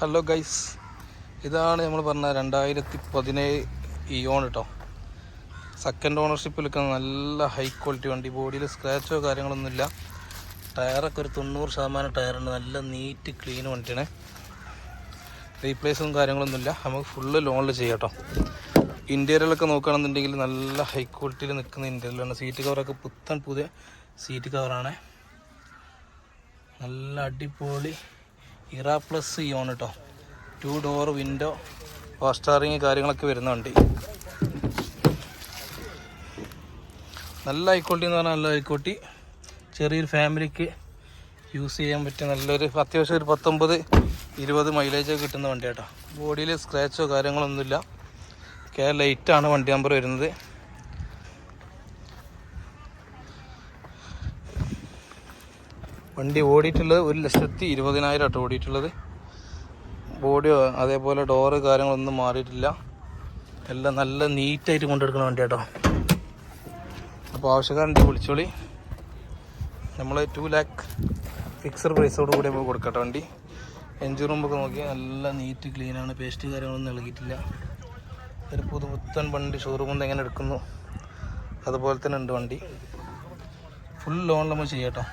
Hello guys ഇതാണ് നമ്മൾ പറഞ്ഞ രണ്ടായിരത്തി പതിനേഴ് ഇയോൺ കേട്ടോ സെക്കൻഡ് ഓണർഷിപ്പിൽ നിൽക്കുന്ന നല്ല ഹൈ ക്വാളിറ്റി വണ്ടി. ബോഡിയിൽ സ്ക്രാച്ചോ കാര്യങ്ങളൊന്നുമില്ല ടയറൊക്കെ ഒരു തൊണ്ണൂറ് ശതമാനം ടയറുണ്ട് നല്ല നീറ്റ് ക്ലീൻ വണ്ടിയാണ്. റീപ്ലേസും കാര്യങ്ങളൊന്നുമില്ല നമുക്ക് ഫുള്ള് ലോണിൽ ചെയ്യാം കേട്ടോ ഇന്റീരിയലൊക്കെ നോക്കുകയാണെന്നുണ്ടെങ്കിൽ നല്ല ഹൈ ക്വാളിറ്റിയിൽ നിൽക്കുന്ന ഇന്റീരിയലാണ് സീറ്റ് കവറൊക്കെ പുത്തൻ പുതിയ സീറ്റ് കവറാണ് നല്ല അടിപൊളി ഇറ പ്ലസ് ഇയോൺ കേട്ടോ ടു ഡോർ വിൻഡോ ഫാസ്റ്റാറിങ് കാര്യങ്ങളൊക്കെ വരുന്ന വണ്ടി. നല്ല ഹൈക്കോട്ടി എന്ന് പറഞ്ഞാൽ നല്ല ഹൈക്കോട്ടി ചെറിയൊരു ഫാമിലിക്ക് യൂസ് ചെയ്യാൻ പറ്റിയ നല്ലൊരു അത്യാവശ്യം ഒരു പത്തൊമ്പത് ഇരുപത് മൈലേജ് കിട്ടുന്ന വണ്ടി കേട്ടോ ബോഡിയിൽ സ്ക്രാച്ചോ കാര്യങ്ങളൊന്നുമില്ല. കെ ലൈറ്റാണ് വണ്ടി നമ്പർ വരുന്നത്. വണ്ടി ഓടിയിട്ടുള്ളത് ഒരു ലക്ഷത്തി ഇരുപതിനായിരം ആട്ടോ ഓടിയിട്ടുള്ളത്. ബോഡിയോ അതേപോലെ ഡോറ് കാര്യങ്ങളൊന്നും മാറിയിട്ടില്ല. എല്ലാം നല്ല നീറ്റായിട്ട് കൊണ്ടെടുക്കുന്ന വണ്ടി കേട്ടോ അപ്പോൾ ആവശ്യക്കാരുണ്ട് വിളിച്ചോളി നമ്മൾ ടു ലാക്ക് ഫിക്സഡ് പ്രൈസോട് കൂടി നമുക്ക് കൊടുക്കട്ടെ വണ്ടി. എൻജിൻ റൂമൊക്കെ നോക്കി നല്ല നീറ്റ് ക്ലീനാണ് പേസ്റ്റ് കാര്യങ്ങളൊന്നും നൽകിയിട്ടില്ല ഒരു പുതുപുത്തൻ വണ്ടി ഷോറൂമിൽ നിന്ന് എങ്ങനെ എടുക്കുന്നു? അതുപോലെ തന്നെ ഉണ്ട് വണ്ടി. ഫുൾ ലോൺ നമ്മൾ ചെയ്യാം കേട്ടോ